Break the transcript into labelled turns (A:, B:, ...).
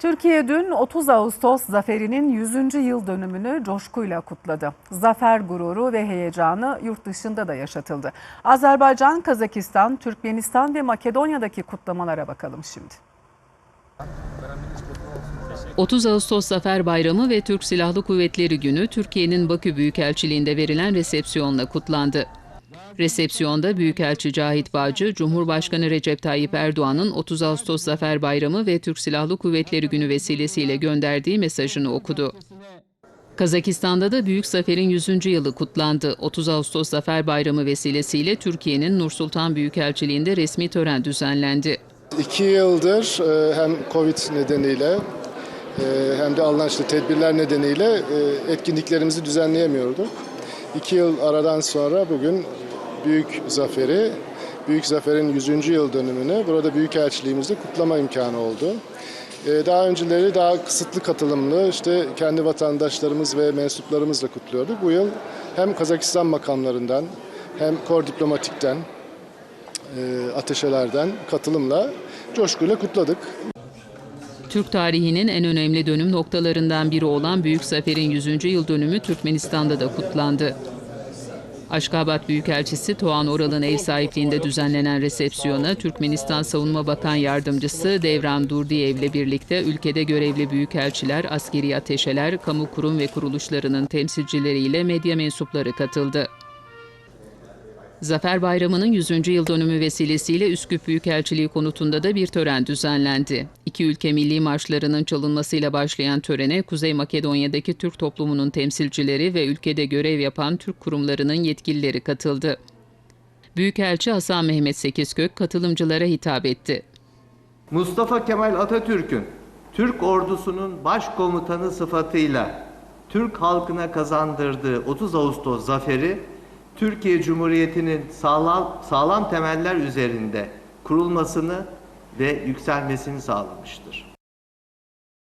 A: Türkiye dün 30 Ağustos zaferinin 100. yıl dönümünü coşkuyla kutladı. Zafer gururu ve heyecanı yurt dışında da yaşatıldı. Azerbaycan, Kazakistan, Türkmenistan ve Makedonya'daki kutlamalara bakalım şimdi.
B: 30 Ağustos Zafer Bayramı ve Türk Silahlı Kuvvetleri Günü Türkiye'nin Bakü Büyükelçiliğinde verilen resepsiyonla kutlandı. Resepsiyonda Büyükelçi Cahit Bağcı, Cumhurbaşkanı Recep Tayyip Erdoğan'ın 30 Ağustos Zafer Bayramı ve Türk Silahlı Kuvvetleri Günü vesilesiyle gönderdiği mesajını okudu. Kazakistan'da da Büyük Zafer'in 100. yılı kutlandı. 30 Ağustos Zafer Bayramı vesilesiyle Türkiye'nin Nursultan Büyükelçiliğinde resmi tören düzenlendi.
C: İki yıldır e, hem Covid nedeniyle e, hem de alınan işte tedbirler nedeniyle e, etkinliklerimizi düzenleyemiyorduk. İki yıl aradan sonra bugün Büyük Zafer'i, Büyük Zafer'in 100. yıl dönümünü burada Büyükelçiliğimizde kutlama imkanı oldu. E, Daha önceleri daha kısıtlı katılımlı işte kendi vatandaşlarımız ve mensuplarımızla kutluyorduk. Bu yıl hem Kazakistan makamlarından hem Kor Diplomatik'ten e, ateşelerden katılımla coşkuyla kutladık.
B: Türk tarihinin en önemli dönüm noktalarından biri olan Büyük Zafer'in 100. yıl dönümü Türkmenistan'da da kutlandı. Aşkabat Büyükelçisi Doğan Oral'ın ev sahipliğinde düzenlenen resepsiyona Türkmenistan Savunma Bakan Yardımcısı Devran Durdiyev ile birlikte ülkede görevli büyükelçiler, askeri ateşeler, kamu kurum ve kuruluşlarının temsilcileriyle medya mensupları katıldı. Zafer Bayramı'nın 100. yıl dönümü vesilesiyle Üsküp Büyükelçiliği konutunda da bir tören düzenlendi. İki ülke milli marşlarının çalınmasıyla başlayan törene Kuzey Makedonya'daki Türk toplumunun temsilcileri ve ülkede görev yapan Türk kurumlarının yetkilileri katıldı. Büyükelçi Hasan Mehmet Sekizkök katılımcılara hitap etti.
D: Mustafa Kemal Atatürk'ün Türk ordusunun başkomutanı sıfatıyla Türk halkına kazandırdığı 30 Ağustos zaferi Türkiye Cumhuriyeti'nin sağlam, sağlam temeller üzerinde kurulmasını ve yükselmesini sağlamıştır.